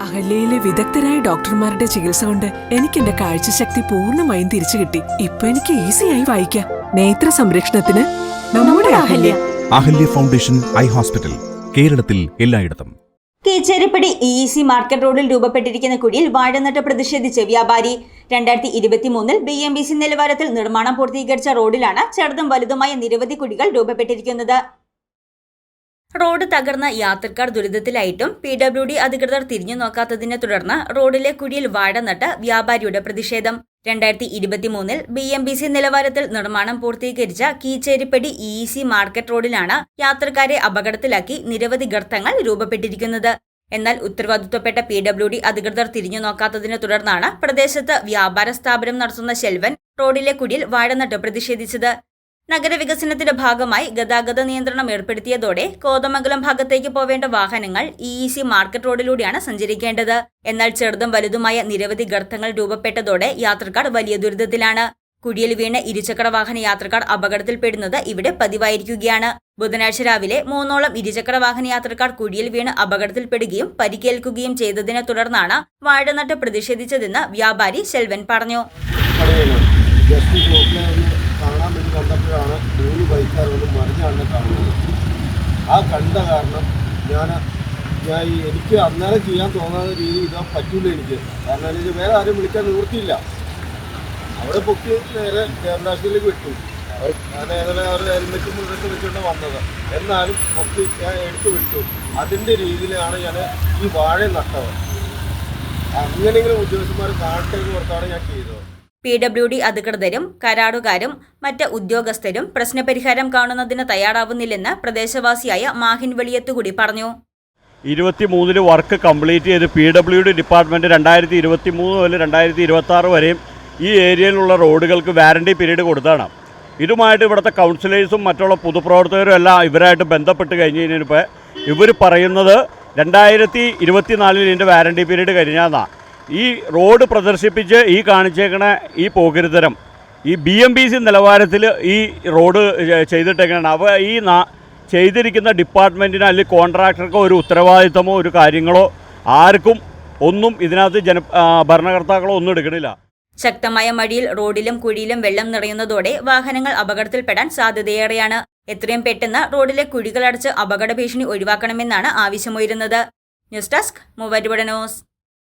അഹല്യയിലെ വിദഗ്ധരായ ഡോക്ടർമാരുടെ ചികിത്സ കൊണ്ട് എനിക്ക് എന്റെ കാഴ്ചശക്തി പൂർണമായും തിരിച്ചു കിട്ടി. ഇപ്പൊ എനിക്ക് ഈസിയായി വായിക്കാം. നേത്ര സംരക്ഷണത്തിന് നമ്മുടെ Ahalya. Ahalya foundation eye hospital കേരളത്തിൽ എല്ലായിടത്തും. കീച്ചേരിപ്പടി ഇ സി മാർക്കറ്റ് റോഡിൽ രൂപപ്പെട്ടിരിക്കുന്ന കുടിയിൽ വാഴനട്ട് പ്രതിഷേധിച്ച് വ്യാപാരി. രണ്ടായിരത്തി ഇരുപത്തി മൂന്നിൽ ബി എം ബി സി നിലവാരത്തിൽ നിർമ്മാണം പൂർത്തീകരിച്ച റോഡിലാണ് ചെറുതും വലുതുമായ നിരവധി കുടികൾ രൂപപ്പെട്ടിരിക്കുന്നത്. റോഡ് തകർന്ന യാത്രക്കാർ ദുരിതത്തിലായിട്ടും പി ഡബ്ല്യു ഡി അധികൃതർ തിരിഞ്ഞു നോക്കാത്തതിനെ തുടർന്ന് റോഡിലെ കുഴിയിൽ വാഴ നട്ട് വ്യാപാരിയുടെ പ്രതിഷേധം. രണ്ടായിരത്തി ഇരുപത്തിമൂന്നിൽ ബി എം ബി സി നിലവാരത്തിൽ നിർമ്മാണം പൂർത്തീകരിച്ച കീച്ചേരിപ്പടി ഇ സി മാർക്കറ്റ് റോഡിലാണ് യാത്രക്കാരെ അപകടത്തിലാക്കി നിരവധി ഗർത്തങ്ങൾ രൂപപ്പെട്ടിരിക്കുന്നത്. എന്നാൽ ഉത്തരവാദിത്വപ്പെട്ട പി ഡബ്ല്യു ഡി അധികൃതർ തിരിഞ്ഞു നോക്കാത്തതിനെ തുടർന്നാണ് പ്രദേശത്ത് വ്യാപാര സ്ഥാപനം നടത്തുന്ന ശെൽവൻ റോഡിലെ കുടിയിൽ വാഴ നട്ട് പ്രതിഷേധിച്ചത്. നഗരവികസനത്തിന്റെ ഭാഗമായി ഗതാഗത നിയന്ത്രണം ഏർപ്പെടുത്തിയതോടെ കോതമംഗലം ഭാഗത്തേക്ക് പോവേണ്ട വാഹനങ്ങൾ ഇ ഇ സി മാർക്കറ്റ് റോഡിലൂടെയാണ് സഞ്ചരിക്കേണ്ടത്. എന്നാൽ ചെറുതും വലുതുമായ നിരവധി ഗർത്തങ്ങൾ രൂപപ്പെട്ടതോടെ യാത്രക്കാർ വലിയ ദുരിതത്തിലാണ്. കുഴിയിൽ വീണ ഇരുചക്ര വാഹന യാത്രക്കാർ അപകടത്തിൽപ്പെടുന്നത് ഇവിടെ പതിവായിരിക്കുകയാണ്. ബുധനാഴ്ച രാവിലെ മൂന്നോളം ഇരുചക്ര വാഹന യാത്രക്കാർ കുഴിയിൽ വീണ് അപകടത്തിൽപ്പെടുകയും പരിക്കേൽക്കുകയും ചെയ്തതിനെ തുടർന്നാണ് വാഴനട്ട് പ്രതിഷേധിച്ചതെന്ന് വ്യാപാരി ശെൽവൻ പറഞ്ഞു. ആ കണ്ട കാരണം ഞാൻ ഞാൻ എനിക്ക് അന്നേരം ചെയ്യാൻ തോന്നാത്ത രീതി ഇതാ പറ്റൂല എനിക്ക്. കാരണം എനിക്ക് വേറെ ആരും വിളിക്കാൻ നിവൃത്തിയില്ല. അവിടെ പൊക്കി നേരെ കേരളാശിയിലേക്ക് വിട്ടു. ഞാൻ ഏതായാലും അവരുടെ ഹെൽമെറ്റ് മുഴുവൻ വെച്ചുകൊണ്ട് വന്നത്. എന്നാലും പൊക്കി ഞാൻ എടുത്തു വിട്ടു. അതിന്റെ രീതിയിലാണ് ഞാൻ ഈ വാഴ നട്ടത്. അങ്ങനെയെങ്കിലും ഉദ്യോഗസ്ഥന്മാർ കാണട്ടെ എന്ന് ഞാൻ ചെയ്തത്. പി ഡബ്ല്യു ഡി അധികൃതരും കരാറുകാരും മറ്റ് ഉദ്യോഗസ്ഥരും പ്രശ്നപരിഹാരം കാണുന്നതിന് തയ്യാറാവുന്നില്ലെന്ന് പ്രദേശവാസിയായ മാഹിൻ വെളിയത്തുകൂടി പറഞ്ഞു. ഇരുപത്തി മൂന്നിൽ വർക്ക് കംപ്ലീറ്റ് ചെയ്ത് പി ഡബ്ല്യു ഡി ഡിപ്പാർട്ട്മെന്റ് രണ്ടായിരത്തി ഇരുപത്തി മൂന്ന് മുതൽ രണ്ടായിരത്തി ഇരുപത്തി ആറ് വരെയും ഈ ഏരിയയിലുള്ള റോഡുകൾക്ക് വാറണ്ടി പീരീഡ് കൊടുത്താണ്. ഇതുമായിട്ട് ഇവിടുത്തെ കൗൺസിലേഴ്സും മറ്റുള്ള പൊതുപ്രവർത്തകരും എല്ലാം ഇവരായിട്ട് ബന്ധപ്പെട്ട് കഴിഞ്ഞ് കഴിഞ്ഞിപ്പോൾ ഇവർ പറയുന്നത് രണ്ടായിരത്തി ഇരുപത്തി നാലിൽ ഇതിന്റെ വാറണ്ടി പീരീഡ് കഴിഞ്ഞാന്നാണ് ഈ റോഡ് പ്രദർശിപ്പിച്ച് ഈ കാണിച്ചേക്കണ ഈ പോകരുതരം ഈ ബി എം ബി സി നിലവാരത്തിൽ ഈ റോഡ് ചെയ്തിട്ടേക്കാണ് അവ ഈ നാ ചെയ്തിരിക്കുന്ന ഡിപ്പാർട്ട്മെന്റിന് അല്ലെങ്കിൽ കോൺട്രാക്ടർക്കോ ഒരു ഉത്തരവാദിത്തമോ ഒരു കാര്യങ്ങളോ ആർക്കും ഒന്നും ഇതിനകത്ത് ജന ഭരണകർത്താക്കളോ ഒന്നും എടുക്കണില്ല. ശക്തമായ മഴയിൽ റോഡിലും കുഴിയിലും വെള്ളം നിറയുന്നതോടെ വാഹനങ്ങൾ അപകടത്തിൽപ്പെടാൻ സാധ്യതയേറെയാണ്. എത്രയും പെട്ടെന്ന് റോഡിലെ കുഴികളടച്ച് അപകട ഭീഷണി ഒഴിവാക്കണമെന്നാണ് ആവശ്യമുയരുന്നത് news desk Muvattupuzha